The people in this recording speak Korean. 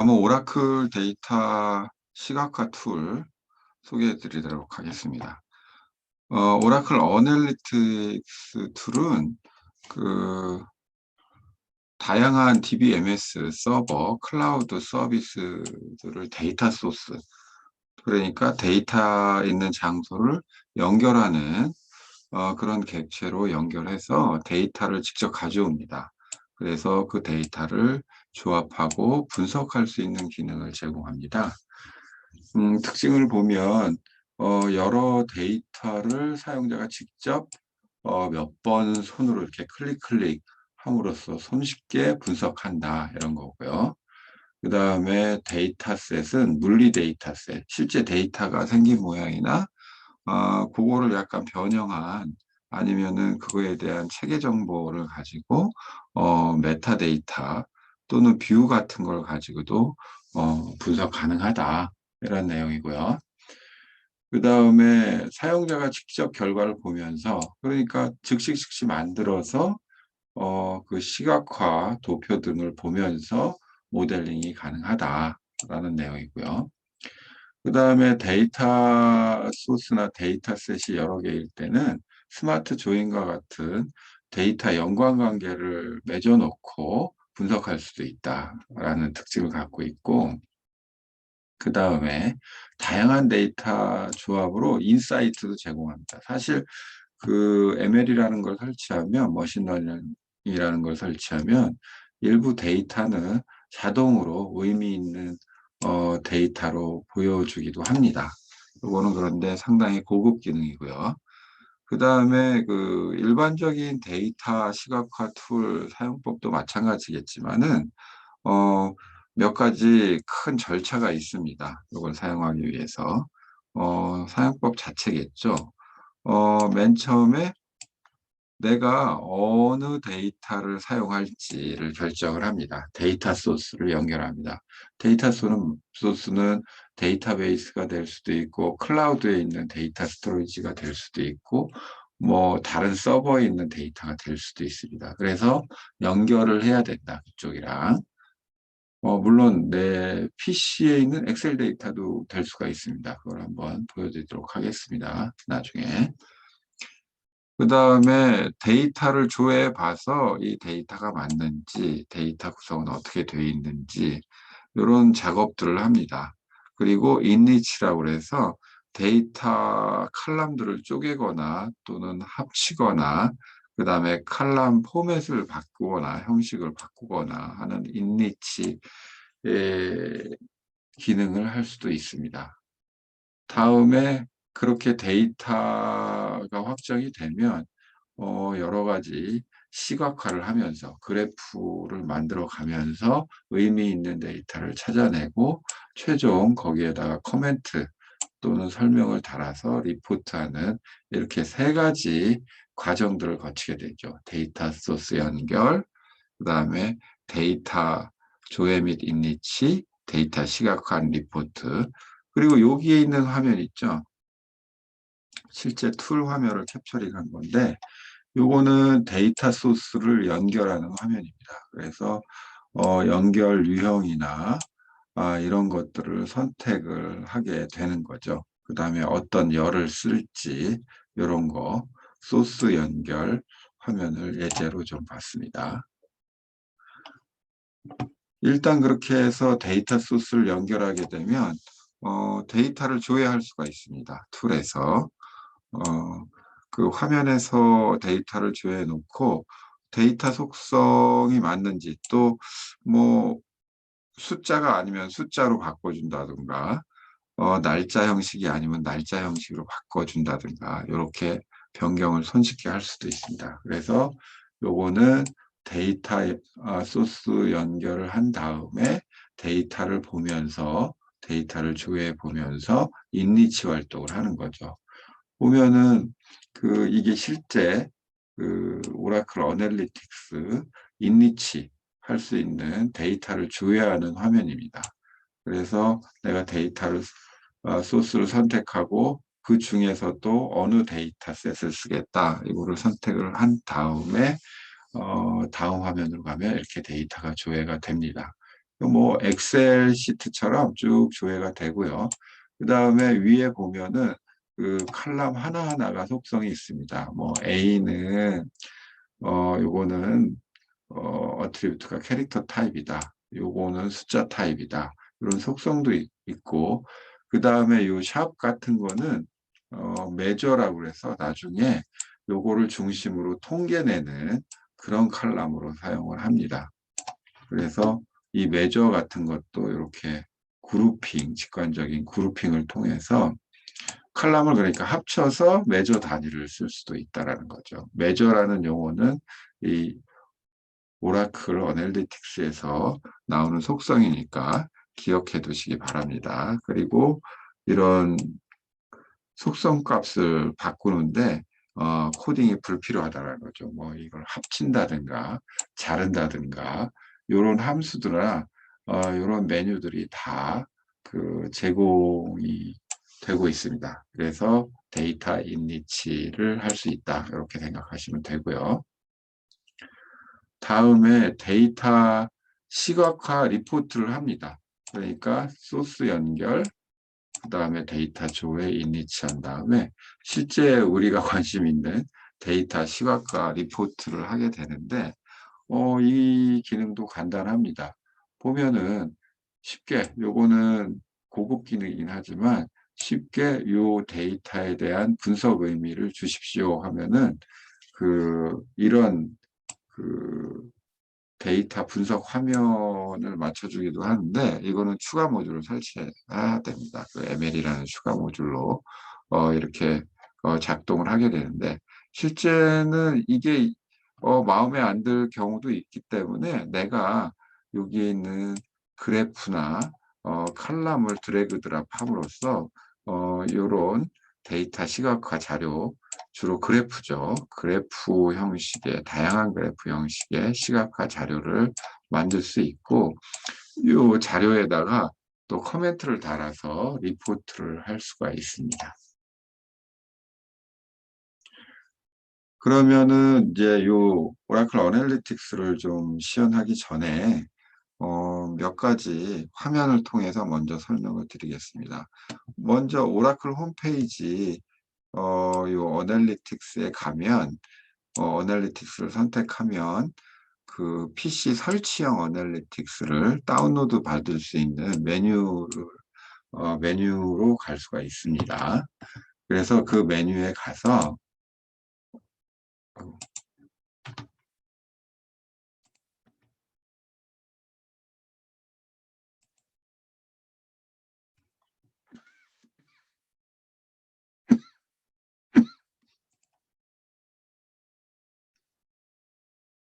다음은 오라클 데이터 시각화 툴 소개해 드리도록 하겠습니다. 어, 오라클 어널리틱스 툴은 그 다양한 DBMS 서버, 클라우드 서비스들을 데이터 소스, 그러니까 데이터 있는 장소를 연결하는 어, 그런 객체로 연결해서 데이터를 직접 가져옵니다. 그래서 그 데이터를 조합하고 분석할 수 있는 기능을 제공합니다. 음, 특징을 보면 어, 여러 데이터를 사용자가 직접 어, 몇 번 손으로 이렇게 클릭 클릭 함으로써 손쉽게 분석한다 이런 거고요. 그 다음에 데이터셋은 물리 데이터셋, 실제 데이터가 생긴 모양이나 어, 그거를 약간 변형한 아니면은 그거에 대한 체계 정보를 가지고 어, 메타데이터 또는 뷰 같은 걸 가지고도 어, 분석 가능하다 이런 내용이고요. 그 다음에 사용자가 직접 결과를 보면서 그러니까 즉시 즉시 만들어서 어, 그 시각화 도표 등을 보면서 모델링이 가능하다라는 내용이고요. 그 다음에 데이터 소스나 데이터셋이 여러 개일 때는 스마트 조인과 같은 데이터 연관관계를 맺어놓고 분석할 수도 있다라는 특징을 갖고 있고 그 다음에 다양한 데이터 조합으로 인사이트도 제공합니다. 사실 그 ML이라는 걸 설치하면 머신러닝이라는 걸 설치하면 일부 데이터는 자동으로 의미 있는 어, 데이터로 보여주기도 합니다. 이거는 그런데 상당히 고급 기능이고요. 그 다음에 그 일반적인 데이터 시각화 툴 사용법도 마찬가지겠지만은 어, 몇 가지 큰 절차가 있습니다. 이걸 사용하기 위해서 어, 사용법 자체겠죠. 어, 맨 처음에 내가 어느 데이터를 사용할지를 결정을 합니다. 데이터 소스를 연결합니다. 데이터 소스는 데이터베이스가 될 수도 있고 클라우드에 있는 데이터 스토리지가 될 수도 있고 뭐 다른 서버에 있는 데이터가 될 수도 있습니다. 그래서 연결을 해야 된다. 그쪽이랑. 어, 물론 내 PC에 있는 엑셀 데이터도 될 수가 있습니다. 그걸 한번 보여드리도록 하겠습니다. 나중에. 그 다음에 데이터를 조회해 봐서 이 데이터가 맞는지 데이터 구성은 어떻게 되어 있는지 이런 작업들을 합니다. 그리고 인리치라고 해서 데이터 칼럼들을 쪼개거나 또는 합치거나 그 다음에 칼럼 포맷을 바꾸거나 형식을 바꾸거나 하는 인리치 기능을 할 수도 있습니다. 다음에 그렇게 데이터 가 확정이 되면 어, 여러 가지 시각화를 하면서 그래프를 만들어 가면서 의미 있는 데이터를 찾아내고 최종 거기에다가 커멘트 또는 설명을 달아서 리포트하는 이렇게 세 가지 과정들을 거치게 되죠. 데이터 소스 연결, 그 다음에 데이터 조회 및 인리치, 데이터 시각화 리포트, 그리고 여기에 있는 화면 있죠. 실제 툴 화면을 캡처링한 건데 요거는 데이터 소스를 연결하는 화면입니다. 그래서 어, 연결 유형이나 아, 이런 것들을 선택을 하게 되는 거죠. 그 다음에 어떤 열을 쓸지 이런 거 소스 연결 화면을 예제로 좀 봤습니다. 일단 그렇게 해서 데이터 소스를 연결하게 되면 어, 데이터를 조회할 수가 있습니다. 툴에서 어, 그 화면에서 데이터를 조회해 놓고 데이터 속성이 맞는지 또 뭐 숫자가 아니면 숫자로 바꿔준다든가 어, 날짜 형식이 아니면 날짜 형식으로 바꿔준다든가 이렇게 변경을 손쉽게 할 수도 있습니다. 그래서 요거는 데이터 아, 소스 연결을 한 다음에 데이터를 보면서 데이터를 조회해 보면서 인리치 활동을 하는 거죠. 보면은 그 이게 실제 그 오라클 어널리틱스 인리치 할 수 있는 데이터를 조회하는 화면입니다. 그래서 내가 데이터를 어, 소스를 선택하고 그 중에서도 어느 데이터셋을 쓰겠다 이거를 선택을 한 다음에 어, 다음 화면으로 가면 이렇게 데이터가 조회가 됩니다. 뭐 엑셀 시트처럼 쭉 조회가 되고요. 그 다음에 위에 보면은 그 칼럼 하나하나가 속성이 있습니다. 뭐 A는 어 요거는 어 어트리뷰트가 캐릭터 타입이다. 요거는 숫자 타입이다. 이런 속성도 있, 있고 그 다음에 요 샵 같은 거는 어 메저라고 그래서 나중에 요거를 중심으로 통계내는 그런 칼럼으로 사용을 합니다. 그래서 이 메저 같은 것도 이렇게 그룹핑, 직관적인 그룹핑을 통해서 칼럼을 그러니까 합쳐서 메저 단위를 쓸 수도 있다라는 거죠. 메저라는 용어는 이 오라클 어널리틱스에서 나오는 속성이니까 기억해 두시기 바랍니다. 그리고 이런 속성 값을 바꾸는데 어, 코딩이 불필요하다는 거죠. 뭐 이걸 합친다든가 자른다든가 이런 함수들이나 어, 이런 메뉴들이 다 그 제공이 되고 있습니다. 그래서 데이터 인리치를 할 수 있다. 이렇게 생각하시면 되고요. 다음에 데이터 시각화 리포트를 합니다. 그러니까 소스 연결, 그 다음에 데이터 조회 인리치 한 다음에 실제 우리가 관심 있는 데이터 시각화 리포트를 하게 되는데 어, 이 기능도 간단합니다. 보면은 쉽게 요거는 고급 기능이긴 하지만 쉽게 요 데이터에 대한 분석 의미를 주십시오 하면은 그 이런 그 데이터 분석 화면을 맞춰주기도 하는데 이거는 추가 모듈을 설치해야 됩니다. 그 ML이라는 추가 모듈로 어, 이렇게 어, 작동을 하게 되는데 실제는 이게 어, 마음에 안 들 경우도 있기 때문에 내가 여기에 있는 그래프나 어, 칼럼을 드래그 드랍 함으로써 어, 이런 데이터 시각화 자료 주로 그래프죠. 그래프 형식의 다양한 그래프 형식의 시각화 자료를 만들 수 있고 이 자료에다가 또 코멘트를 달아서 리포트를 할 수가 있습니다. 그러면은 이제 요 오라클 어널리틱스를 좀 시연하기 전에 어, 몇 가지 화면을 통해서 먼저 설명을 드리겠습니다. 먼저 오라클 홈페이지 어, 요 어널리틱스에 가면 어, 어널리틱스를 선택하면 그 PC 설치형 어널리틱스를 다운로드 받을 수 있는 메뉴를 어, 메뉴로 갈 수가 있습니다. 그래서 그 메뉴에 가서